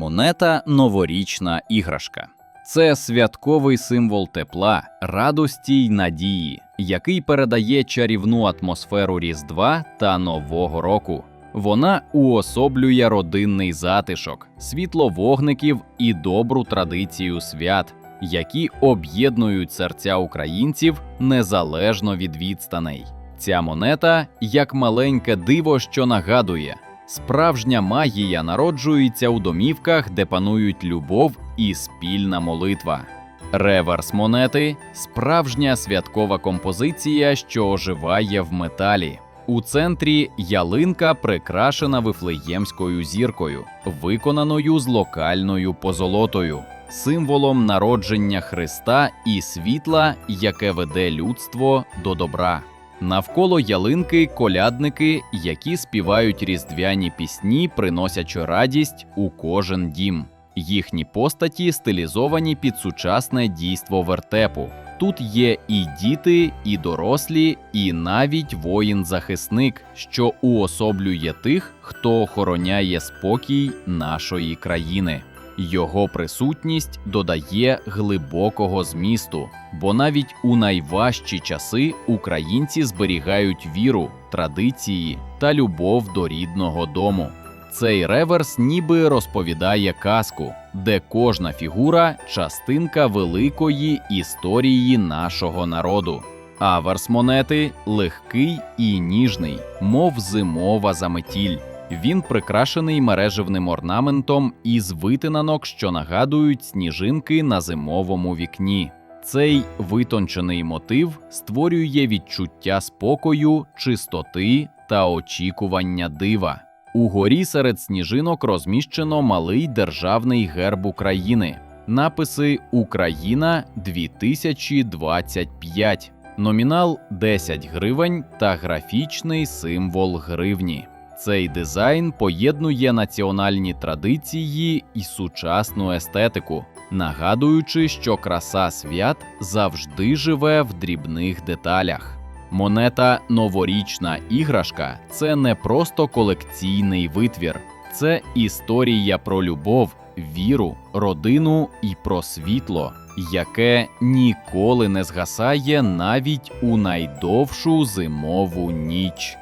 Монета новорічна іграшка. Це святковий символ тепла, радості й надії, який передає чарівну атмосферу Різдва та Нового року. Вона уособлює родинний затишок, світло вогників і добру традицію свят, які об'єднують серця українців незалежно від відстаней. Ця монета як маленьке диво, що нагадує, справжня магія народжується у домівках, де панують любов і спільна молитва. Реверс монети справжня святкова композиція, що оживає в металі. У центрі ялинка прикрашена вифлеємською зіркою, виконаною з локальною позолотою, символом народження Христа і світла, яке веде людство до добра. Навколо ялинки колядники, які співають різдвяні пісні, приносячи радість у кожен дім. Їхні постаті стилізовані під сучасне дійство вертепу. Тут є і діти, і дорослі, і навіть воїн-захисник, що уособлює тих, хто охороняє спокій нашої країни. Його присутність додає глибокого змісту, бо навіть у найважчі часи українці зберігають віру, традиції та любов до рідного дому. Цей реверс ніби розповідає казку, де кожна фігура частинка великої історії нашого народу. Аверс монети легкий і ніжний, мов зимова заметіль. Він прикрашений мережевним орнаментом із витинанок, що нагадують сніжинки на зимовому вікні. Цей витончений мотив створює відчуття спокою, чистоти та очікування дива. Угорі серед сніжинок розміщено малий державний герб України, написи Україна 2025, номінал 10 гривень та графічний символ гривні. Цей дизайн поєднує національні традиції і сучасну естетику, нагадуючи, що краса свят завжди живе в дрібних деталях. Монета новорічна іграшка це не просто колекційний витвір, це історія про любов, віру, родину і про світло, яке ніколи не згасає навіть у найдовшу зимову ніч.